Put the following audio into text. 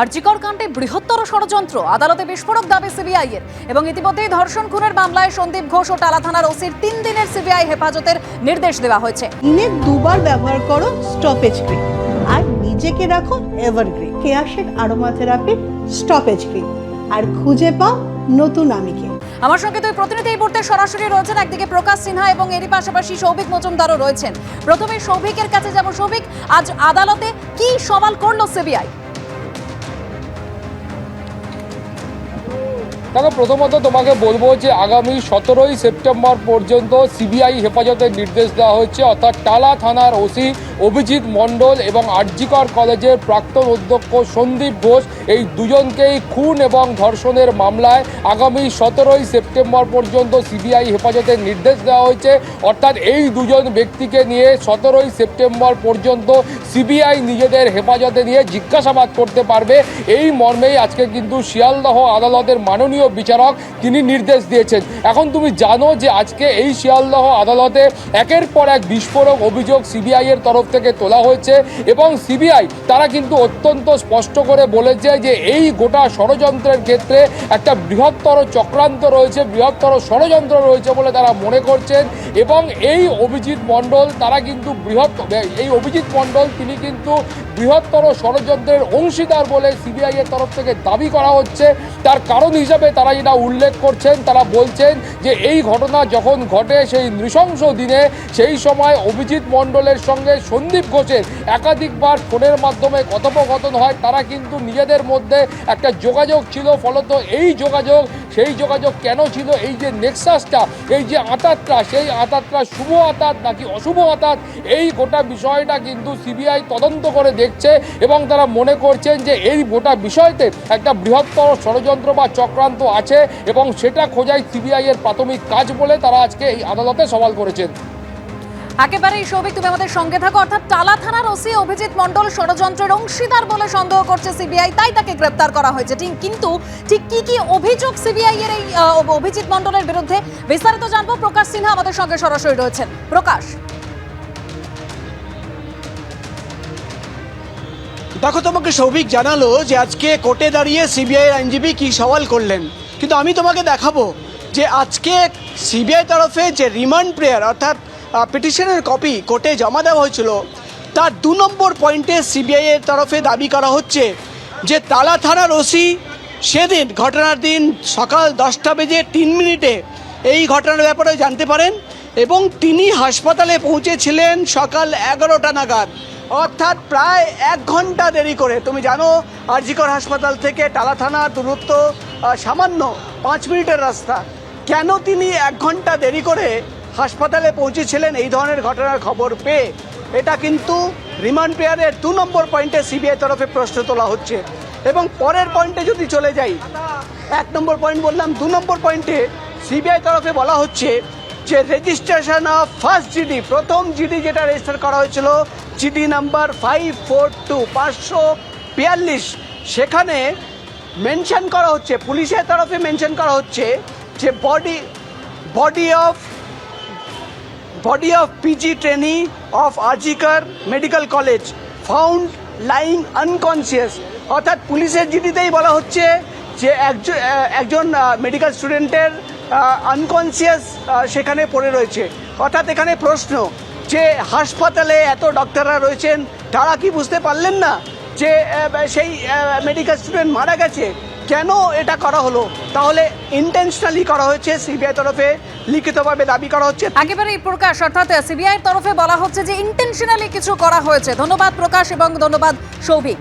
আরজিকর কাণ্ডে বৃহত্তর ষড়যন্ত্র। আদালতে বিস্ফোরক দাবি সিবিআই এর এবং ইতিমধ্যেই ধর্ষণ খুনের মামলায় সন্দীপ ঘোষ ও টালা থানার ওসির তিন দিনের সিবিআই হেফাজতের নির্দেশ দেওয়া হয়েছে। দিনে দুবার ব্যবহার করো স্টপেজ ক্রিম। আর নিজেকে রাখো evergreen. Keya Seth aromatherapy stoppage cream. আর খুঁজে পাও নতুন আমিকে। আমার সঙ্গে দুই প্রতিনিধি এই মুহূর্তে সরাসরি রয়েছেন। একদিকে প্রকাশ সিনহা এবং এরই পাশাপাশি সৌভিক মজুমদারও রয়েছেন। প্রথমে সৌভিকের কাছে যাব সৌভিক আজ আদালতে কি সওয়াল করল সিবিআই? দেখো, প্রথমত তোমাকে বলব যে আগামী সতেরোই সেপ্টেম্বর পর্যন্ত সিবিআই হেফাজতের নির্দেশ দেওয়া হয়েছে, অর্থাৎ টালা থানার ওসি অভিজিৎ মণ্ডল এবং আরজিকর কলেজের প্রাক্তন অধ্যক্ষ সন্দীপ ঘোষ এই দুজনকেই খুন এবং ধর্ষণের মামলায় আগামী সতেরোই সেপ্টেম্বর পর্যন্ত সিবিআই হেফাজতের নির্দেশ দেওয়া হয়েছে। অর্থাৎ এই দুজন ব্যক্তিকে নিয়ে সতেরোই সেপ্টেম্বর পর্যন্ত সিবিআই নিজেদের হেফাজতে নিয়ে জিজ্ঞাসাবাদ করতে পারবে। এই মর্মেই আজকে কিন্তু শিয়ালদহ আদালতের মাননীয় বিচারক তিনি নির্দেশ দিয়েছেন। এখন তুমি জানো যে আজকে এই শিয়ালদহ আদালতে একের পর এক বিস্ফোরক অভিযোগ সিবিআইয়ের এর তরফ থেকে তোলা হয়েছে এবং সিবিআই তারা কিন্তু অত্যন্ত স্পষ্ট করে বলেছে যে এই গোটা ষড়যন্ত্রের ক্ষেত্রে একটা বৃহত্তর চক্রান্ত রয়েছে, বৃহত্তর ষড়যন্ত্র রয়েছে বলে তারা মনে করছেন এবং এই অভিজিৎ মণ্ডল তারা কিন্তু বৃহত্তর এই অভিজিৎ মণ্ডল তিনি কিন্তু বৃহত্তর ষড়যন্ত্রের অংশীদার বলে সিবিআই এর তরফ থেকে দাবি করা হচ্ছে। তার কারণ হিসাবে তারা যেটা উল্লেখ করছেন, তারা বলছেন যে এই ঘটনা যখন ঘটে সেই নৃশংস দিনে, সেই সময় অভিজিৎ মণ্ডলের সঙ্গে সন্দীপ ঘোষের একাধিকবার ফোনের মাধ্যমে কথোপকথন হয়। তারা কিন্তু নিজেদের মধ্যে একটা যোগাযোগ ছিল, ফলত এই যোগাযোগ, সেই যোগাযোগ কেন ছিল? এই যে নেক্সাসটা, এই যে আতাতটা সেই আতাতটা শুভ আতাত নাকি অশুভ আতাত? এই গোটা বিষয়টা কিন্তু সিবিআই তদন্ত করে দেখছে এবং তারা মনে করছেন যে এই গোটা বিষয়তে একটা বৃহত্তর ষড়যন্ত্র বা চক্রান্ত আছে এবং সেটা খোঁজাই সিবিআই এর প্রাথমিক কাজ বলে তারা আজকে এই আদালতে সওয়াল করেছেন। একেবারেই সৌভিক, তুমি আমাদের সঙ্গে থাকো। অর্থাৎ টালা থানার ওসি অভিজিৎ মণ্ডল ষড়যন্ত্রের অংশীদার বলে সন্দেহ করছে সিবিআই, তাই তাকে গ্রেপ্তার করা হয়েছে। ঠিক, কিন্তু ঠিক কি কি অভিযোগ সিবিআই এর এই অভিজিৎ মণ্ডলের বিরুদ্ধে? বিস্তারিত জানব। প্রকাশ সিনহা আমাদের সঙ্গে সরাসরি রয়েছেন। প্রকাশ। দেখো, তোমাকে সৌভিক জানালো যে আজকে কোর্টে দাঁড়িয়ে সিবিআই আইনজীবী কি সওয়াল করলেন। কিন্তু আমি তোমাকে দেখাবো যে আজকে সিবিআই তরফে যে রিমান্ড প্রেয়ার, অর্থাৎ পিটিশনের কপি কোর্টে জমা দেওয়া হয়েছিল, তার দু নম্বর পয়েন্টে সিবিআই এর তরফে দাবি করা হচ্ছে যে তালা থানার ওসি সেদিন, ঘটনার দিন সকাল দশটা বেজে তিন মিনিটে এই ঘটনার ব্যাপারে জানতে পারেন এবং তিনি হাসপাতালে পৌঁছেছিলেন সকাল এগারোটা নাগাদ। অর্থাৎ প্রায় এক ঘণ্টা দেরি করে। তুমি জানো, আরজিকর হাসপাতাল থেকে টালা থানার দূরত্ব সামান্য পাঁচ মিনিটের রাস্তা। কেন তিনি এক ঘণ্টা দেরি করে হাসপাতালে পৌঁছেছিলেন এই ধরনের ঘটনার খবর পেয়ে? এটা কিন্তু রিমান্ড পেয়ারের দু নম্বর পয়েন্টে সিবিআই তরফে প্রশ্ন তোলা হচ্ছে। এবং পরের পয়েন্টে যদি চলে যাই, এক নম্বর পয়েন্ট বললাম, দু নম্বর পয়েন্টে সিবিআই তরফে বলা হচ্ছে যে রেজিস্ট্রেশন অফ ফার্স্ট জিডি প্রথম জিডি যেটা রেজিস্টার করা হয়েছিল GD number five four two পাঁচশো বিয়াল্লিশ। সেখানে মেনশন করা হচ্ছে, পুলিশের তরফে মেনশন করা হচ্ছে যে body body of body of PG trainee of RG Kar medical college found lying unconscious অর্থাৎ পুলিশের জিডিতেই বলা হচ্ছে যে একজন একজন মেডিকেল স্টুডেন্টের আনকনসিয়াস সেখানে পড়ে রয়েছে। অর্থাৎ এখানে প্রশ্ন, যে হাসপাতালে এত ডক্টররা রয়েছেন, তারা কি বুঝতে পারলেন না যে সেই মেডিকেল স্টুডেন্ট মারা গেছে? কেন এটা করা হলো? তাহলে ইন্টেনশনালি করা হয়েছে সিবিআই তরফে লিখিতভাবে দাবি করা হচ্ছে। একেবারেই প্রকাশ, অর্থাৎ সিবিআই তরফে বলা হচ্ছে যে ইন্টেনশনালি কিছু করা হয়েছে। ধন্যবাদ প্রকাশ এবং ধন্যবাদ সৌভিক।